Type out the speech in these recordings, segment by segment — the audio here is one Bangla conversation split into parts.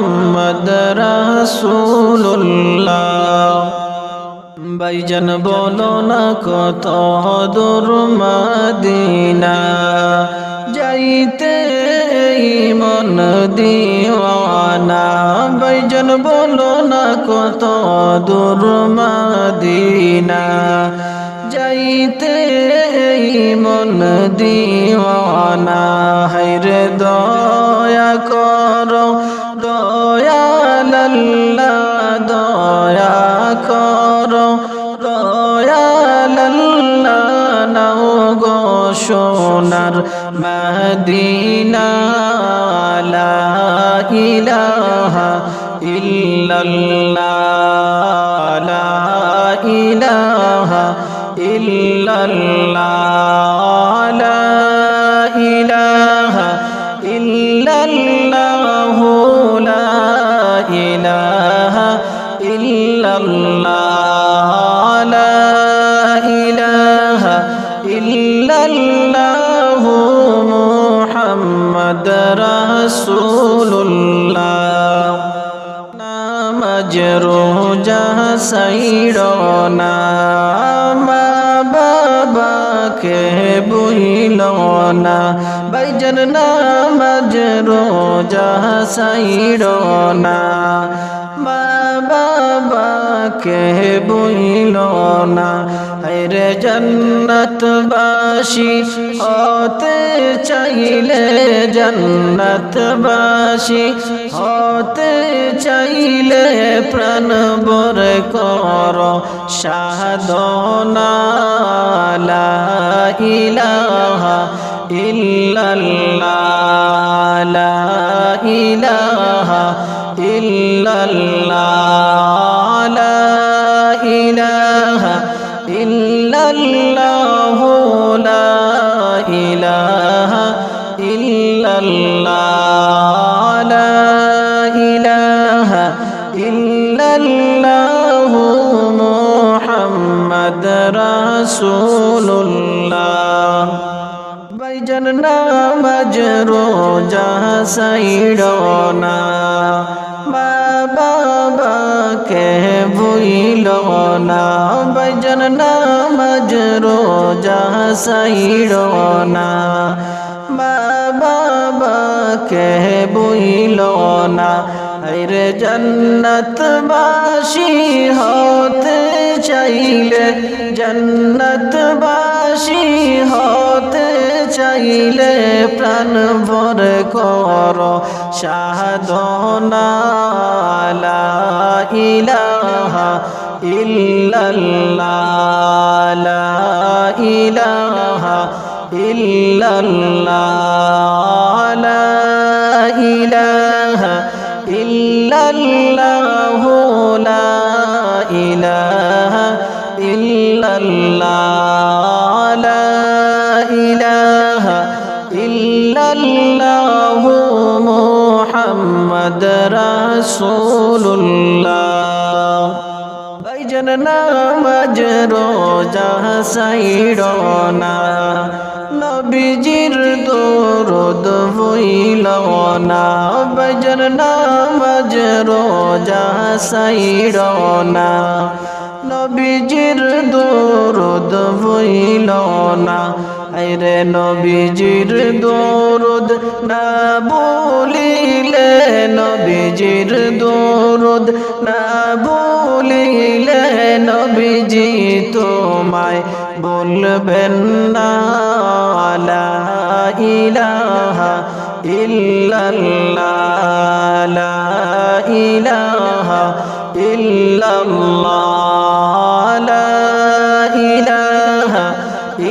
মোহাম্মদ রাসুল্লাহ বাইজান বলো না কত দূর মদিনা। যাইতে মন দিওয়ানা। বাইজন বলো না কত দূর মদিনা। যাইতে মন দিওয়ানা। হৈর দয়া করো দয়াল্লা দয়া করো নাও গো সোনার মদিনা ইলাহা ইল্লাল্লাহ। ইল্লাল্লাহ লা ইলাহা ইল্লাল্লাহ মুহাম্মদ রাসূলুল্লাহ। নামাজ রোজা সাইর না মা বাবাকে বইল না বাইজন না বাবাকে বইল না। রে জন্নতবাসী, হতে চাইলে জন্নতবাসী, হতে চাইলে প্রাণ বর কর। সাধনা ইলাহা ইল্লাল্লাহ ইলাহা ইল্লাল্লাহ। ইলাহা ইল্লাল্লাহ লা ইলাহা ইল্লাল্লাহ লা ইলাহা ইল্লাল্লাহ মুহাম্মদ রাসূলুল্লাহ। বাইজন নামাজ রোজা সাইড না। বাবাকে ভুইল না, বাইজন নামাজ রোজা সাইড না। মা বাবাকে ভুইল না রে জন্নতবাসী হতে চাইলে জন্নতবাসী হতে চাইলে প্রাণ ভর কর। সাধনা ইলাহা ইল্লাল্লাহ। ইলাহা ইল্লাল্লাহ। ইলাহা ইল্লাল্লাহ লা ইলাহা রাসূলুল্লাহ। ভাইজান নামাজ রোজা সাইড না নবীজির দরদ হইল না ভাইজান নামাজ রোজা সাইড না নবীজির দরদ হইল না আইরে নবীজির দরদ না বলিলে নবীজির দরদ না বলিলে নবীজি তোমায় বলবেন না, লা ইলাহা ইল্লাল্লাহ, লা ইলাহা ইল্লাল্লাহ।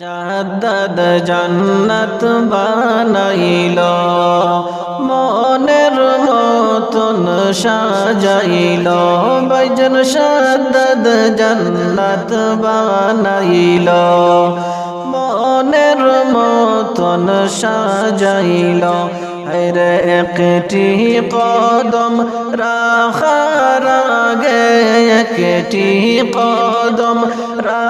শাহাদাত জান্নাত বানাইল। মনের মতন সাজাইল। বৈজন শাহাদাত জান্নাত বানাইল। মনের মতন সাজাইল। রে একটি কদম রাখার আগে একটি কদম রাখার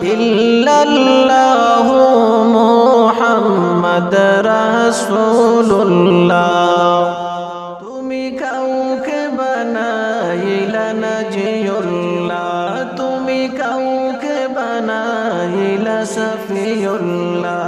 ইলাহা ইল্লাল্লাহ মুহাম্মদ রাসূলুল্লাহ তুমি কাউকে বানাইলা না জিয়ুল্লাহ তুমি কাউকে বানাইলা সফিউল্লাহ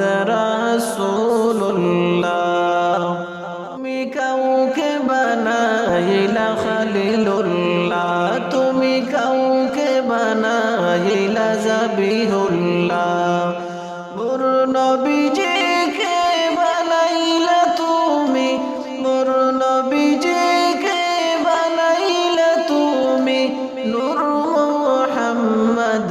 মুহাম্মদ রাসূলুল্লাহ। তুমি কাউকে বানাইলা খলিলুল্লাহ। তুমি কাউকে বানাইলা জাবিহুল্লাহ। মোর নবীজিকে বানাইলা তুমি। মোর নবীজিকে বানাইলা তুমি। নূর মুহাম্মদ